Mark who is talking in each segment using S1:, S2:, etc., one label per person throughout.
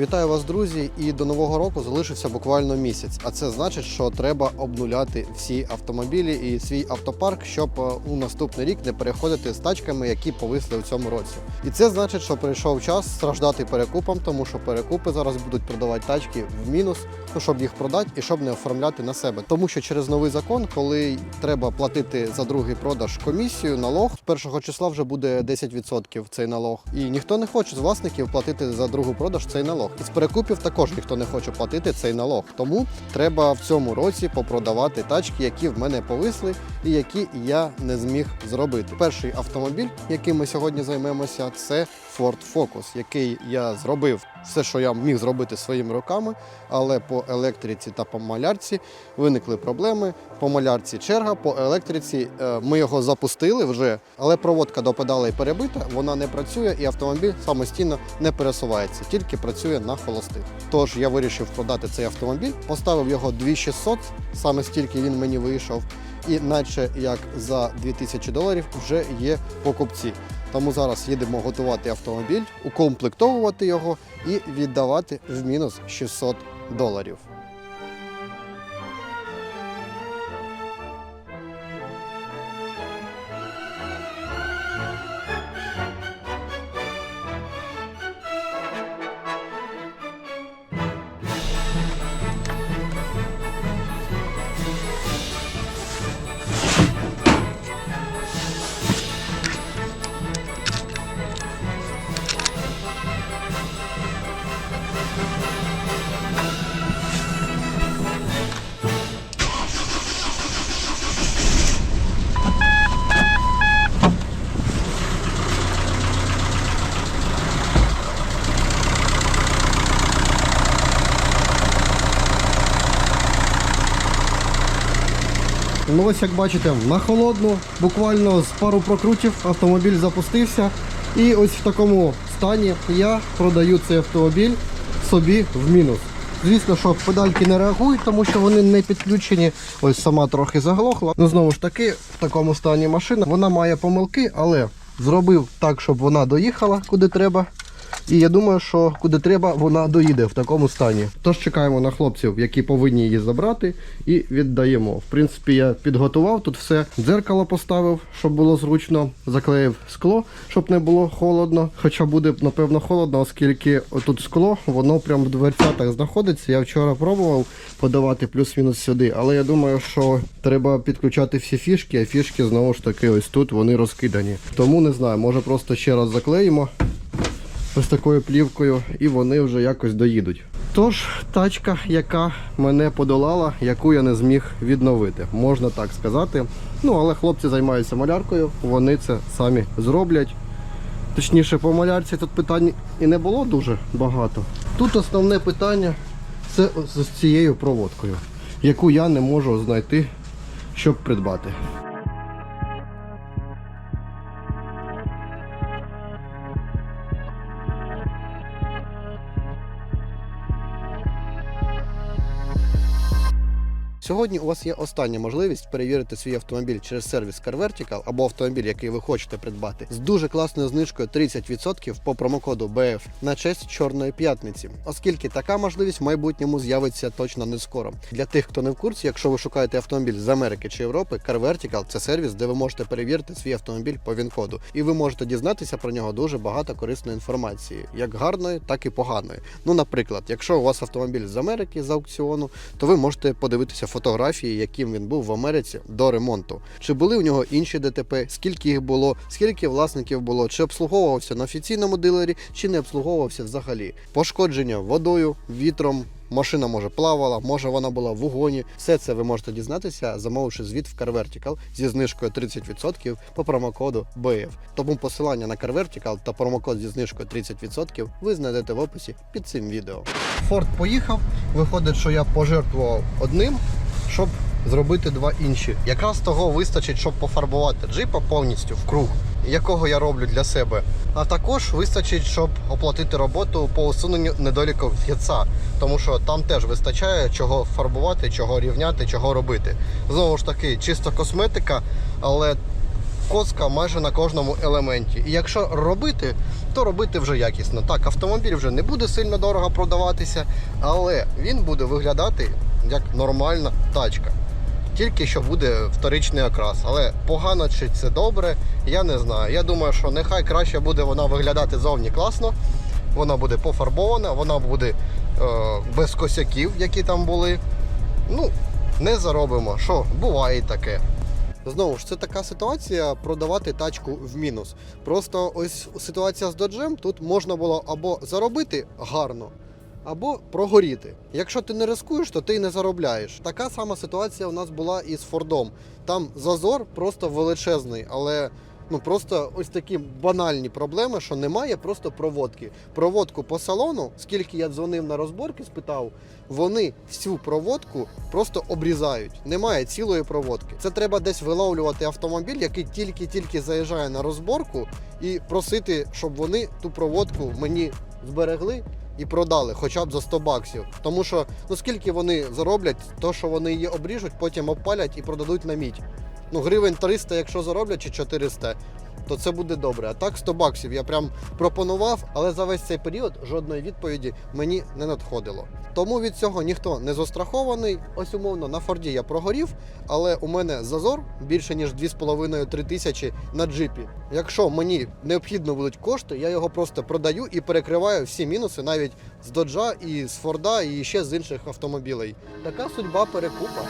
S1: Вітаю вас, друзі! І до нового року залишився буквально місяць. А це значить, що треба обнуляти всі автомобілі і свій автопарк, щоб е, у наступний рік не переходити з тачками, які повисли у цьому році. І це значить, що прийшов час страждати перекупам, тому що перекупи зараз будуть продавати тачки в мінус, ну щоб їх продати і щоб не оформляти на себе. Тому що через новий закон, коли треба платити за другий продаж комісію, налог з першого числа вже буде 10% цей налог. І ніхто не хоче з власників платити за другий продаж цей налог. І з перекупів також ніхто не хоче платити цей налог. Тому треба в цьому році попродавати тачки, які в мене повисли і які я не зміг зробити. Перший автомобіль, яким ми сьогодні займемося, це Ford Focus, який я зробив все, що я міг зробити своїми руками, але по електриці та по малярці виникли проблеми. По малярці черга, по електриці е, ми його запустили вже, але проводка до педалей перебита, вона не працює і автомобіль самостійно не пересувається, тільки працює на холостих. Тож я вирішив продати цей автомобіль, поставив його 2600, саме стільки він мені вийшов, і наче як за 2000 доларів вже є покупці. Тому зараз їдемо готувати автомобіль, укомплектовувати його і віддавати в мінус 600 доларів. Ось як бачите, на холодну, буквально з пару прокрутів автомобіль запустився. І ось в такому стані я продаю цей автомобіль собі в мінус. Звісно, що педальки не реагують, тому що вони не підключені. Ось сама трохи заглохла. Ну знову ж таки, в такому стані машина. Вона має помилки, але зробив так, щоб вона доїхала куди треба. І я думаю, що куди треба, вона доїде в такому стані. Тож чекаємо на хлопців, які повинні її забрати, і віддаємо. В принципі, я підготував тут все. Дзеркало поставив, щоб було зручно. Заклеїв скло, щоб не було холодно. Хоча буде, напевно, холодно, оскільки отут скло, воно прямо в дверцятах знаходиться. Я вчора пробував подавати плюс-мінус сюди, але я думаю, що треба підключати всі фішки, а фішки знову ж таки ось тут вони розкидані. Тому не знаю, може просто ще раз заклеїмо ось такою плівкою, і вони вже якось доїдуть. Тож, тачка, яка мене подолала, яку я не зміг відновити, можна так сказати. Ну, але хлопці займаються маляркою, вони це самі зроблять. Точніше, по малярці тут питань і не було дуже багато. Тут основне питання це з цією проводкою, яку я не можу знайти, щоб придбати. Сьогодні у вас є остання можливість перевірити свій автомобіль через сервіс Car Vertical або автомобіль, який ви хочете придбати, з дуже класною знижкою 30% по промокоду BF на честь Чорної п'ятниці, оскільки така можливість в майбутньому з'явиться точно не скоро. Для тих, хто не в курсі, якщо ви шукаєте автомобіль з Америки чи Європи, Car Vertical – це сервіс, де ви можете перевірити свій автомобіль по ВІН-коду, і ви можете дізнатися про нього дуже багато корисної інформації, як гарної, так і поганої. Ну, наприклад, якщо у вас автомобіль з Америки з аукціону, то ви можете подивитися фотографії, яким він був в Америці до ремонту. Чи були у нього інші ДТП, скільки їх було, скільки власників було, чи обслуговувався на офіційному дилері, чи не обслуговувався взагалі. Пошкодження водою, вітром. Машина може плавала, може вона була в угоні. Все це ви можете дізнатися, замовивши звіт в CarVertical зі знижкою 30% по промокоду BF. Тому посилання на CarVertical та промокод зі знижкою 30% ви знайдете в описі під цим відео. Форд поїхав. Виходить, що я пожертвував одним, щоб зробити два інші. Якраз того вистачить, щоб пофарбувати джипа повністю в круг, якого я роблю для себе. А також вистачить, щоб оплатити роботу по усуненню недоліків фіца, тому що там теж вистачає чого фарбувати, чого рівняти, чого робити. Знову ж таки, чисто косметика, але коцка майже на кожному елементі. І якщо робити, то робити вже якісно. Так, автомобіль вже не буде сильно дорого продаватися, але він буде виглядати як нормальна тачка. Тільки що буде вторичний окрас. Але погано чи це добре, я не знаю. Я думаю, що нехай краще буде вона виглядати зовні класно. Вона буде пофарбована, вона буде е, без косяків, які там були. Ну, не заробимо. Що, буває таке. Знову ж це така ситуація продавати тачку в мінус. Просто ось ситуація з доджем тут можна було або заробити гарно, або прогоріти. Якщо ти не рискуєш, то ти й не заробляєш. Така сама ситуація у нас була і з Фордом. Там зазор просто величезний, але ну просто ось такі банальні проблеми, що немає просто проводки. Проводку по салону, скільки я дзвонив на розборки, спитав, вони всю проводку просто обрізають. Немає цілої проводки. Це треба десь виловлювати автомобіль, який тільки-тільки заїжджає на розборку, і просити, щоб вони ту проводку мені зберегли і продали хоча б за 100 баксів. Тому що ну скільки вони зароблять, то що вони її обріжуть, потім обпалять і продадуть на мідь. Ну, гривень 300, якщо зароблять, чи 400, то це буде добре. А так 100 баксів я прям пропонував, але за весь цей період жодної відповіді мені не надходило. Тому від цього ніхто не застрахований. Ось умовно на Форді я прогорів, але у мене зазор більше ніж 2,5-3 тисячі на джипі. Якщо мені необхідно будуть кошти, я його просто продаю і перекриваю всі мінуси навіть з доджа і з Форда, і ще з інших автомобілей. Така судьба перекупа.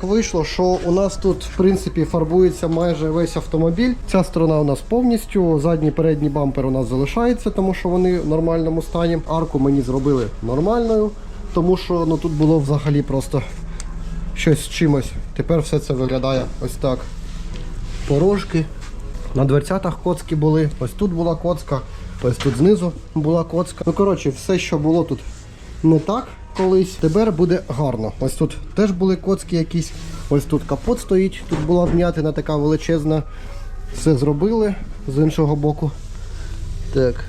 S1: Так вийшло, що у нас тут в принципі фарбується майже весь автомобіль. Ця сторона у нас повністю. Задній передній бампер у нас залишається, тому що вони в нормальному стані. Арку мені зробили нормальною, тому що ну тут було взагалі просто щось з чимось. Тепер все це виглядає ось так. Порожки. На дверцятах коцки були. Ось тут була коцка, ось тут знизу була коцка. Ну коротше, все, що було тут не так колись, тепер буде гарно. Ось тут теж були коцки якісь. Ось тут капот стоїть, тут була вм'ятина така величезна. Все зробили з іншого боку. Так.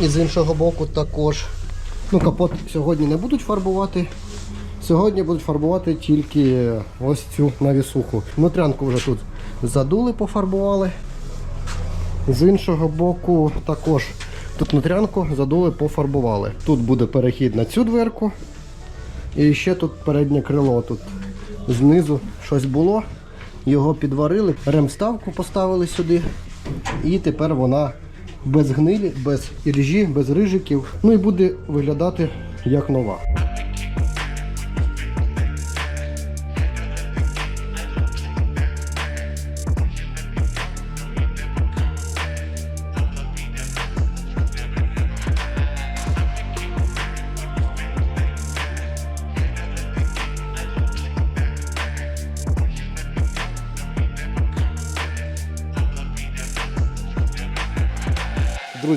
S1: І з іншого боку також. Ну, капот сьогодні не будуть фарбувати. Сьогодні будуть фарбувати тільки ось цю навісуху. Внутрянку вже тут задули, пофарбували. З іншого боку також тут нутрянку задули, пофарбували. Тут буде перехід на цю дверку. І ще тут переднє крило. Тут знизу щось було. Його підварили, ремставку поставили сюди. І тепер вона без гнилі, без іржі, без рижиків. Ну і буде виглядати як нова.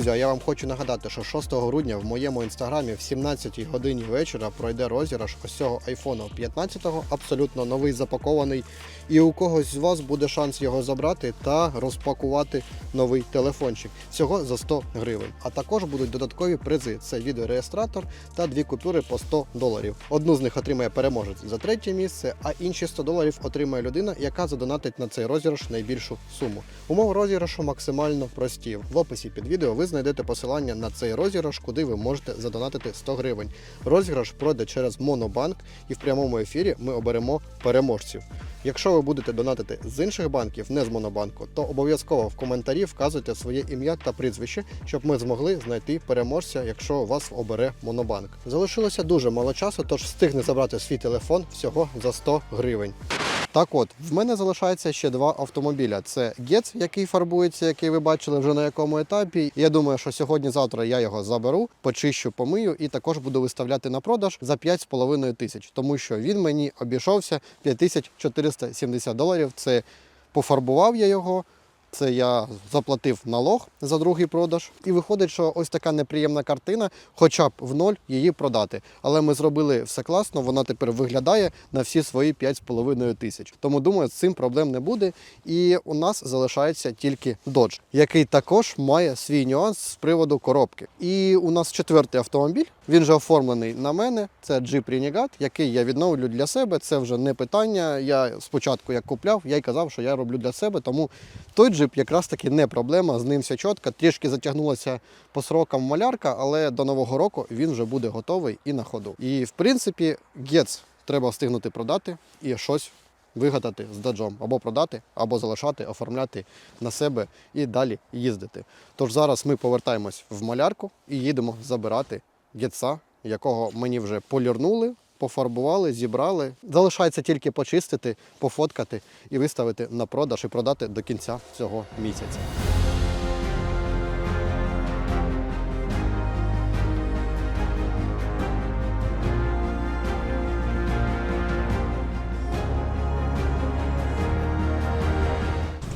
S1: Друзі, а я вам хочу нагадати, що 6 грудня в моєму інстаграмі в 17 годині вечора пройде розіграш ось цього айфону 15-го, абсолютно новий запакований. І у когось з вас буде шанс його забрати та розпакувати новий телефончик. Всього за 100 гривень. А також будуть додаткові призи: це відеореєстратор та дві купюри по 100 доларів. Одну з них отримає переможець за третє місце, а інші 100 доларів отримає людина, яка задонатить на цей розіграш найбільшу суму. Умови розіграшу максимально прості. В описі під відео ви знайдете посилання на цей розіграш, куди ви можете задонатити 100 гривень. Розіграш пройде через Монобанк, і в прямому ефірі ми оберемо переможців. Якщо ви будете донатити з інших банків, не з Монобанку, то обов'язково в коментарі вказуйте своє ім'я та прізвище, щоб ми змогли знайти переможця, якщо вас обере Монобанк. Залишилося дуже мало часу, тож встигне забрати свій телефон всього за 100 гривень. Так от, в мене залишається ще два автомобіля. Це Гец, який фарбується, який ви бачили вже на якому етапі. Я думаю, що сьогодні-завтра я його заберу, почищу, помию і також буду виставляти на продаж за 5,5 тисяч, тому що він мені обійшовся 5470 доларів. Це пофарбував я його. Це я заплатив налог за другий продаж. І виходить, що ось така неприємна картина, хоча б в ноль її продати. Але ми зробили все класно, вона тепер виглядає на всі свої 5,5 тисяч. Тому думаю, з цим проблем не буде. І у нас залишається тільки Dodge, який також має свій нюанс з приводу коробки. І у нас четвертий автомобіль. Він вже оформлений на мене. Це Jeep Renegade, який я відновлю для себе. Це вже не питання. Я спочатку як купляв, я й казав, що я роблю для себе. Тому той джип якраз таки не проблема, з ним все чітко. Трішки затягнулася по срокам малярка, але до нового року він вже буде готовий і на ходу. І в принципі, гец треба встигнути продати і щось вигадати з даджом або продати, або залишати, оформляти на себе і далі їздити. Тож зараз ми повертаємось в малярку і їдемо забирати гетса, якого мені вже полірнули. Пофарбували, зібрали. Залишається тільки почистити, пофоткати і виставити на продаж і продати до кінця цього місяця.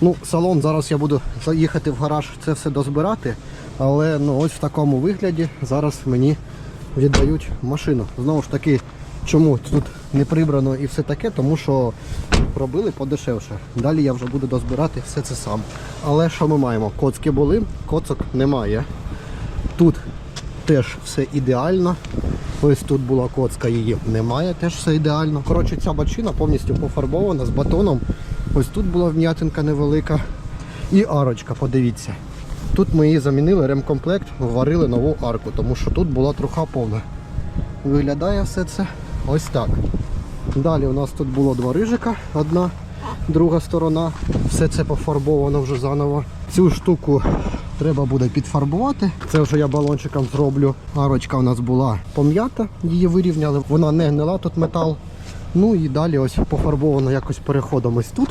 S1: Ну, салон зараз я буду заїхати в гараж, це все дозбирати. Але ну ось в такому вигляді зараз мені віддають машину. Знову ж таки, чому тут не прибрано і все таке, тому що робили подешевше. Далі я вже буду дозбирати все це сам. Але що ми маємо? Коцки були, коцок немає. Тут теж все ідеально. Ось тут була коцка, її немає, теж все ідеально. Коротше, ця бачина повністю пофарбована з батоном. Ось тут була вм'ятинка невелика. І арочка, подивіться. Тут ми її замінили ремкомплект, варили нову арку, тому що тут була труха повна. Виглядає все це ось так. Далі у нас тут було два рижика, одна, друга сторона. Все це пофарбовано вже заново. Цю штуку треба буде підфарбувати. Це вже я балончиком зроблю. Арочка у нас була пом'ята, її вирівняли. Вона не гнила тут метал. Ну і далі ось пофарбовано якось переходом ось тут.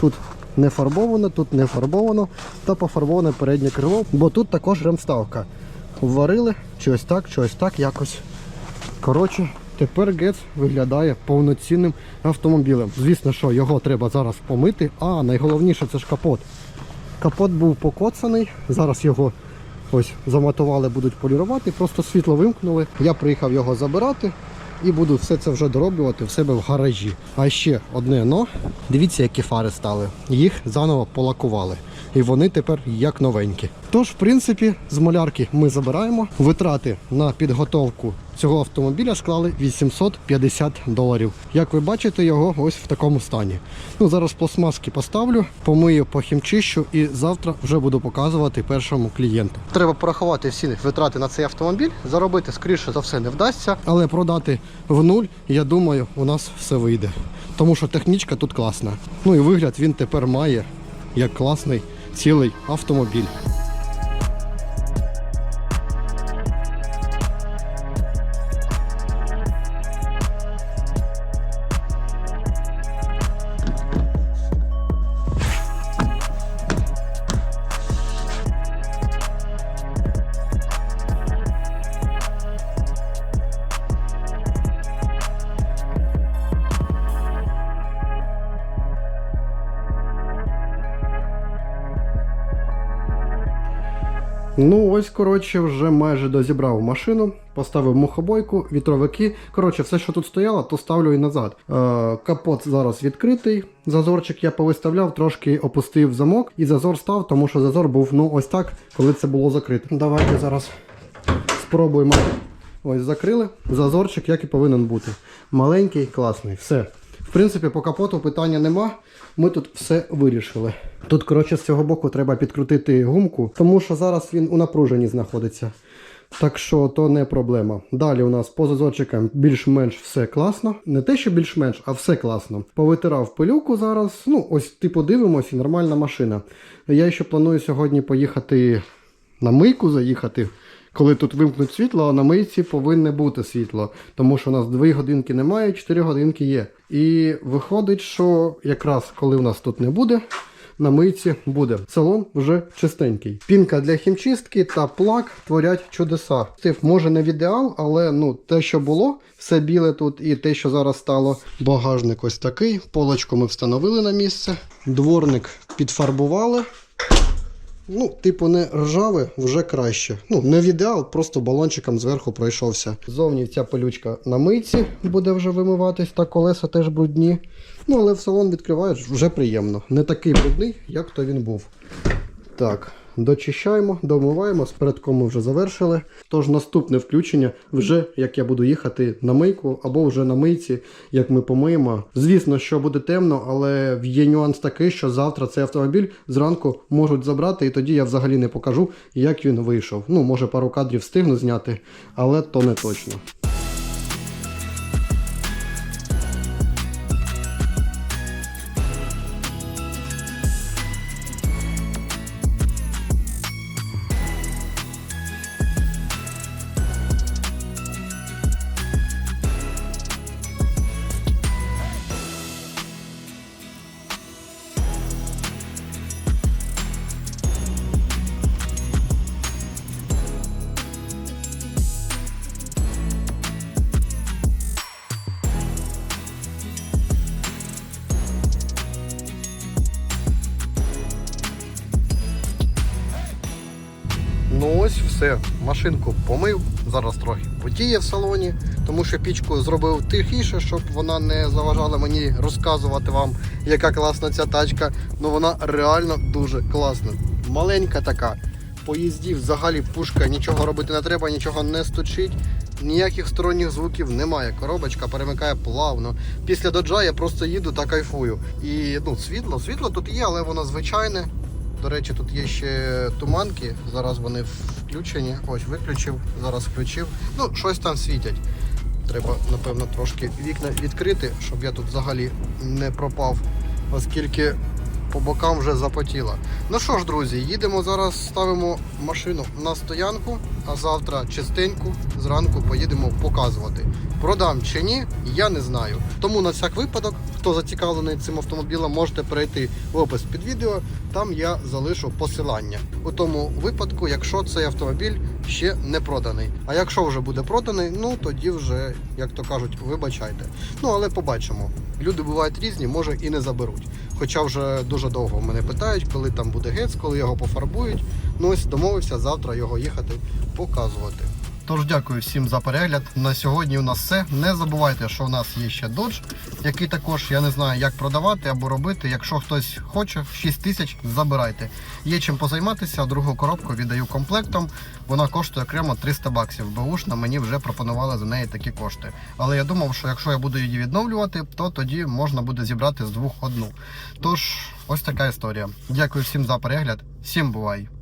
S1: Тут не фарбовано, тут не фарбовано та пофарбоване переднє крило, бо тут також ремставка. Варили чи ось так, чи ось так якось. Коротше, тепер Гец виглядає повноцінним автомобілем. Звісно, що його треба зараз помити. А найголовніше це ж капот. Капот був покоцаний, зараз його ось замотували, будуть полірувати, просто світло вимкнули. Я приїхав його забирати і буду все це вже дороблювати в себе в гаражі. А ще одне но. Дивіться, які фари стали. Їх заново полакували. І вони тепер як новенькі. Тож, в принципі, з малярки ми забираємо. Витрати на підготовку цього автомобіля склали 850 доларів. Як ви бачите, його ось в такому стані. Ну, зараз пластмаски поставлю, помию, похімчищу і завтра вже буду показувати першому клієнту. Треба порахувати всі витрати на цей автомобіль. Заробити, скоріше за все, не вдасться, але продати в нуль, я думаю, у нас все вийде. Тому що технічка тут класна. Ну і вигляд він тепер має як класний цілий автомобіль. Ну, ось, коротше, вже майже дозібрав машину, поставив мухобойку, вітровики. Коротше, все, що тут стояло, то ставлю і назад. Е, капот зараз відкритий. Зазорчик я повиставляв, трошки опустив замок і зазор став, тому що зазор був ну ось так, коли це було закрито. Давайте зараз спробуємо. Ось закрили. Зазорчик, як і повинен бути. Маленький, класний. Все. В принципі, по капоту питання нема. Ми тут все вирішили. Тут, коротше, з цього боку треба підкрутити гумку, тому що зараз він у напруженні знаходиться. Так що то не проблема. Далі у нас по зазорчикам більш-менш все класно. Не те, що більш-менш, а все класно. Повитирав пилюку зараз. Ну, ось типу дивимося, і нормальна машина. Я ще планую сьогодні поїхати на мийку, заїхати. Коли тут вимкнуть світло, на мийці повинне бути світло, тому що у нас 2 годинки немає, 4 годинки є. І виходить, що якраз коли у нас тут не буде, на мийці буде. Салон вже чистенький. Пінка для хімчистки та плак творять чудеса. Стив, може не в ідеал, але ну те, що було, все біле тут, і те, що зараз стало. Багажник ось такий. Полочку ми встановили на місце. Дворник підфарбували. Ну, типу, не ржаве, вже краще. Ну, не в ідеал, просто балончиком зверху пройшовся. Зовні ця пилючка на мийці буде вже вимиватись, та колеса теж брудні. Ну, але в салон відкриваєш вже приємно. Не такий брудний, як то він був. Так, дочищаємо, домиваємо, з передком ми вже завершили. Тож наступне включення, вже як я буду їхати на мийку або вже на мийці, як ми помиємо. Звісно, що буде темно, але є нюанс такий, що завтра цей автомобіль зранку можуть забрати, і тоді я взагалі не покажу, як він вийшов. Ну, може, пару кадрів встигну зняти, але то не точно. Все. Машинку помив. Зараз трохи потіє в салоні, тому що пічку зробив тихіше, щоб вона не заважала мені розказувати вам, яка класна ця тачка. Ну вона реально дуже класна. Маленька така. Поїздів взагалі пушка, нічого робити не треба, нічого не стучить. Ніяких сторонніх звуків немає. Коробочка перемикає плавно. Після доджа я просто їду та кайфую. І ну, світло, світло тут є, але воно звичайне. До речі, тут є ще туманки. Зараз вони включені. Ось виключив, зараз включив. Ну, щось там світять. Треба, напевно, трошки вікна відкрити, щоб я тут взагалі не пропав, оскільки по бокам вже запотіло. Ну що ж, друзі, їдемо зараз, ставимо машину на стоянку, а завтра чистеньку зранку поїдемо показувати. Продам чи ні, я не знаю. Тому на всяк випадок, хто зацікавлений цим автомобілем, можете перейти в опис під відео. Там я залишу посилання. У тому випадку, якщо цей автомобіль ще не проданий. А якщо вже буде проданий, ну тоді вже, як то кажуть, вибачайте. Ну але побачимо. Люди бувають різні, може і не заберуть. Хоча вже дуже довго мене питають, коли там буде гец, коли його пофарбують. Ну ось домовився завтра його їхати показувати. Тож дякую всім за перегляд. На сьогодні у нас все. Не забувайте, що у нас є ще Dodge, який також я не знаю, як продавати або робити. Якщо хтось хоче, 6 тисяч забирайте. Є чим позайматися, другу коробку віддаю комплектом. Вона коштує окремо 300 баксів. Бушна мені вже пропонували за неї такі кошти. Але я думав, що якщо я буду її відновлювати, то тоді можна буде зібрати з двох одну. Тож, ось така історія. Дякую всім за перегляд. Всім бувай!